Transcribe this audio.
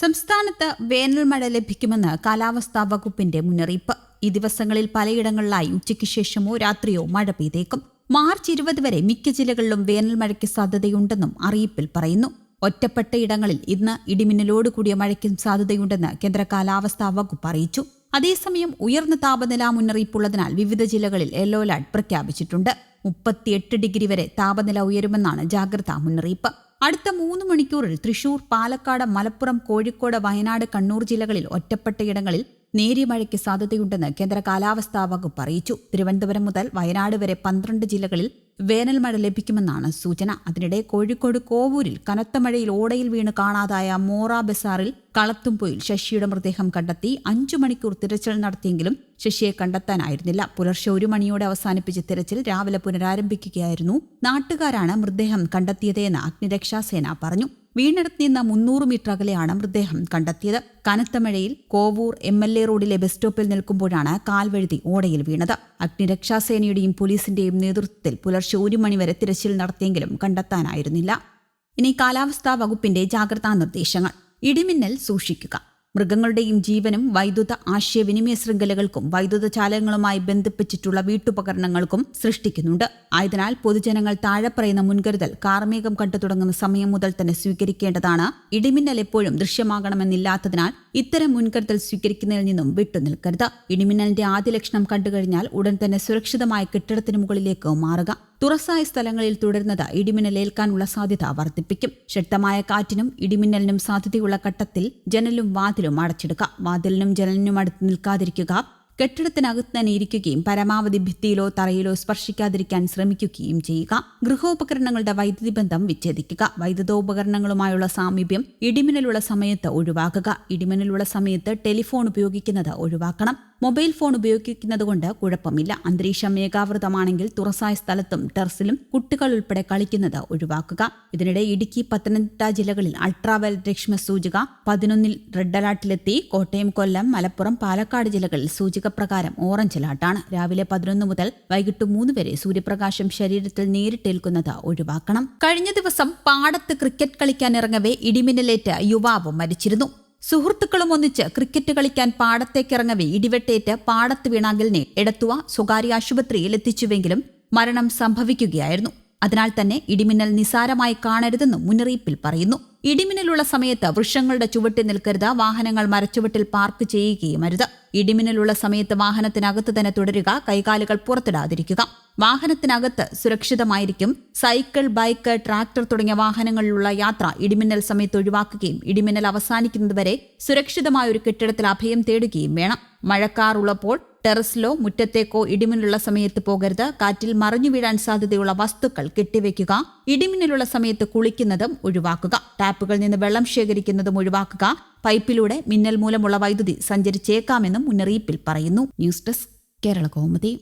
സംസ്ഥാനത്ത് വേനൽ മഴ ലഭിക്കുമെന്ന് കാലാവസ്ഥാ വകുപ്പിന്റെ മുന്നറിയിപ്പ്. ഈ ദിവസങ്ങളിൽ പലയിടങ്ങളിലായി ഉച്ചയ്ക്ക് ശേഷമോ രാത്രിയോ മഴ പെയ്തേക്കും. മാർച്ച് ഇരുപത് വരെ മിക്ക ജില്ലകളിലും വേനൽ മഴയ്ക്ക് സാധ്യതയുണ്ടെന്നും അറിയിപ്പിൽ പറയുന്നു. ഒറ്റപ്പെട്ട ഇടങ്ങളിൽ ഇന്ന് ഇടിമിന്നലോട് കൂടിയ മഴയ്ക്കും സാധ്യതയുണ്ടെന്ന് കേന്ദ്ര കാലാവസ്ഥാ വകുപ്പ് അറിയിച്ചു. അതേസമയം ഉയർന്ന താപനില മുന്നറിയിപ്പുള്ളതിനാൽ വിവിധ ജില്ലകളിൽ യെല്ലോ അലർട്ട് പ്രഖ്യാപിച്ചിട്ടുണ്ട്. മുപ്പത്തിയെട്ട് ഡിഗ്രി വരെ താപനില ഉയരുമെന്നാണ് ജാഗ്രതാ മുന്നറിയിപ്പ്. അടുത്ത മൂന്ന് മണിക്കൂറിൽ തൃശൂർ പാലക്കാട് മലപ്പുറം കോഴിക്കോട് വയനാട് കണ്ണൂർ ജില്ലകളിൽ ഒറ്റപ്പെട്ടയിടങ്ങളിൽ നേരിയ മഴയ്ക്ക് സാധ്യതയുണ്ടെന്ന് കേന്ദ്ര കാലാവസ്ഥാ വകുപ്പ് അറിയിച്ചു. തിരുവനന്തപുരം മുതൽ വയനാട് വരെ പന്ത്രണ്ട് ജില്ലകളിൽ വേനൽ മഴ ലഭിക്കുമെന്നാണ് സൂചന. അതിനിടെ കോഴിക്കോട് കോവൂരിൽ കനത്ത മഴയിൽ ഓടയിൽ വീണ് കാണാതായ മോറ ബസാറിൽ കളത്തുംപൊയിൽ ശശിയുടെ മൃതദേഹം കണ്ടെത്തി അഞ്ചു മണിക്കൂർ തിരച്ചിൽ നടത്തിയെങ്കിലും ശശിയെ കണ്ടെത്താനായിരുന്നില്ല. പുലർച്ചെ ഒരു മണിയോടെ അവസാനിപ്പിച്ച തിരച്ചിൽ രാവിലെ പുനരാരംഭിക്കുകയായിരുന്നു. നാട്ടുകാരാണ് മൃതദേഹം കണ്ടെത്തിയതെന്ന് അഗ്നിരക്ഷാസേന പറഞ്ഞു. വീണിടത്ത് നിന്ന് മുന്നൂറ് മീറ്റർ അകലെയാണ് മൃതദേഹം കണ്ടെത്തിയത്. കനത്ത മഴയിൽ കോവൂർ എം എൽ എ റോഡിലെ ബസ് സ്റ്റോപ്പിൽ നിൽക്കുമ്പോഴാണ് കാൽവഴുതി ഓടയിൽ വീണത്. അഗ്നിരക്ഷാസേനയുടെയും പോലീസിന്റെയും നേതൃത്വത്തിൽ പുലർച്ചെ ഒരു മണിവരെ തിരച്ചിൽ നടത്തിയെങ്കിലും കണ്ടെത്താനായിരുന്നില്ല. ഇനി കാലാവസ്ഥാ വകുപ്പിന്റെ ജാഗ്രതാ നിർദ്ദേശങ്ങൾ. ഇടിമിന്നൽ സൂക്ഷിക്കുക. മൃഗങ്ങളുടെയും ജീവനും വൈദ്യുത ആശയവിനിമയ ശൃംഖലകൾക്കും വൈദ്യുത ചാലകങ്ങളുമായി ബന്ധിപ്പിച്ചിട്ടുള്ള വീട്ടുപകരണങ്ങൾക്കും സൃഷ്ടിക്കുന്നുണ്ട്. ആയതിനാൽ പൊതുജനങ്ങൾ താഴെ പറയുന്ന മുൻകരുതൽ കാർമേഘം കണ്ടു തുടങ്ങുന്ന സമയം മുതൽ തന്നെ സ്വീകരിക്കേണ്ടതാണ്. ഇടിമിന്നൽ എപ്പോഴും ദൃശ്യമാകണമെന്നില്ലാത്തതിനാൽ ഇത്തരം മുൻകരുതൽ സ്വീകരിക്കുന്നതിൽ നിന്നും വിട്ടുനിൽക്കരുത് ഇടിമിന്നലിന്റെ ആദ്യ ലക്ഷണം കണ്ടുകഴിഞ്ഞാൽ ഉടൻ തന്നെ സുരക്ഷിതമായ കെട്ടിടത്തിന് മുകളിലേക്ക് മാറുക. തുറസായ സ്ഥലങ്ങളിൽ തുടരുന്നത് ഇടിമിന്നലേൽക്കാനുള്ള സാധ്യത വർദ്ധിപ്പിക്കും. ശക്തമായ കാറ്റിനും ഇടിമിന്നലിനും സാധ്യതയുള്ള ഘട്ടത്തിൽ ജനലും വാതിലും അടച്ചിടുക. വാതിലിനും ജനലിനും അടുത്ത് നിൽക്കാതിരിക്കുക. കെട്ടിടത്തിനകത്ത് തന്നെ ഇരിക്കുകയും പരമാവധി ഭിത്തിയിലോ തറയിലോ സ്പർശിക്കാതിരിക്കാൻ ശ്രമിക്കുകയും ചെയ്യുക. ഗൃഹോപകരണങ്ങളുടെ വൈദ്യുതി ബന്ധം വിച്ഛേദിക്കുക. വൈദ്യുതോപകരണങ്ങളുമായുള്ള സാമീപ്യം ഇടിമിന്നലുള്ള സമയത്ത് ഒഴിവാക്കുക. ഇടിമിന്നലുള്ള സമയത്ത് ടെലിഫോൺ ഉപയോഗിക്കുന്നത് ഒഴിവാക്കണം. മൊബൈൽ ഫോൺ ഉപയോഗിക്കുന്നത് കൊണ്ട് കുഴപ്പമില്ല. അന്തരീക്ഷം മേഘാവൃതമാണെങ്കിൽ തുറസായ സ്ഥലത്തും ടെറസിലും കുട്ടികൾ ഉൾപ്പെടെ കളിക്കുന്നത് ഒഴിവാക്കുക. ഇതിനിടെ ഇടുക്കി പത്തനംതിട്ട ജില്ലകളിൽ അൾട്രാവയലറ്റ് രക്ഷ്മ സൂചിക പതിനൊന്നിൽ റെഡ് അലർട്ടിലെത്തി. കോട്ടയം കൊല്ലം മലപ്പുറം പാലക്കാട് ജില്ലകളിൽ സൂചിക പ്രകാരം ഓറഞ്ച് അലർട്ടാണ്. രാവിലെ പതിനൊന്ന് മുതൽ വൈകിട്ട് മൂന്ന് വരെ സൂര്യപ്രകാശം ശരീരത്തിൽ നേരിട്ടേൽക്കുന്നത് ഒഴിവാക്കണം. കഴിഞ്ഞ ദിവസം പാടത്ത് ക്രിക്കറ്റ് കളിക്കാൻ ഇറങ്ങവേ ഇടിമിന്നലേറ്റ് യുവാവ് മരിച്ചിരുന്നു. സുഹൃത്തുക്കളും ഒന്നിച്ച് ക്രിക്കറ്റ് കളിക്കാൻ പാടത്തേക്കിറങ്ങവേ ഇടിവെട്ടേറ്റ് പാടത്ത് വീണാങ്കലിനെ എടത്തുവ സ്വകാര്യ ആശുപത്രിയിൽ എത്തിച്ചുവെങ്കിലും മരണം സംഭവിക്കുകയായിരുന്നു. അതിനാൽ തന്നെ ഇടിമിന്നൽ നിസാരമായി കാണരുതെന്നും മുന്നറിയിപ്പിൽ പറയുന്നു. ഇടിമിന്നലുള്ള സമയത്ത് വൃക്ഷങ്ങളുടെ ചുവട്ടിൽ നിൽക്കരുത് വാഹനങ്ങൾ മരച്ചുവട്ടിൽ പാർക്ക് ചെയ്യുകയും അരുത്. ഇടിമിന്നലുള്ള സമയത്ത് വാഹനത്തിനകത്ത് തന്നെ തുടരുക കൈകാലുകൾ പുറത്തിടാതിരിക്കുക. വാഹനത്തിനകത്ത് സുരക്ഷിതമായിരിക്കും. സൈക്കിൾ ബൈക്ക് ട്രാക്ടർ തുടങ്ങിയ വാഹനങ്ങളിലുള്ള യാത്ര ഇടിമിന്നൽ സമയത്ത് ഒഴിവാക്കുകയും ഇടിമിന്നൽ അവസാനിക്കുന്നതുവരെ സുരക്ഷിതമായ ഒരു കെട്ടിടത്തിൽ അഭയം തേടുകയും വേണം. മഴക്കാർ ഉള്ളപ്പോൾ ടെറസിലോ മുറ്റത്തേക്കോ ഇടിമിന്നലുള്ള സമയത്ത് പോകരുത്. കാറ്റിൽ മറിഞ്ഞു വീഴാൻ സാധ്യതയുള്ള വസ്തുക്കൾ കെട്ടിവെക്കുക. ഇടിമിന്നലുള്ള സമയത്ത് കുളിക്കുന്നതും ഒഴിവാക്കുക. ടാപ്പുകളിൽ നിന്ന് വെള്ളം ശേഖരിക്കുന്നതും ഒഴിവാക്കുക. പൈപ്പിലൂടെ മിന്നൽ മൂലമുള്ള വൈദ്യുതി സഞ്ചരിച്ചേക്കാമെന്നും മുന്നറിയിപ്പിൽ പറയുന്നു. News desk Kerala Kaumudi.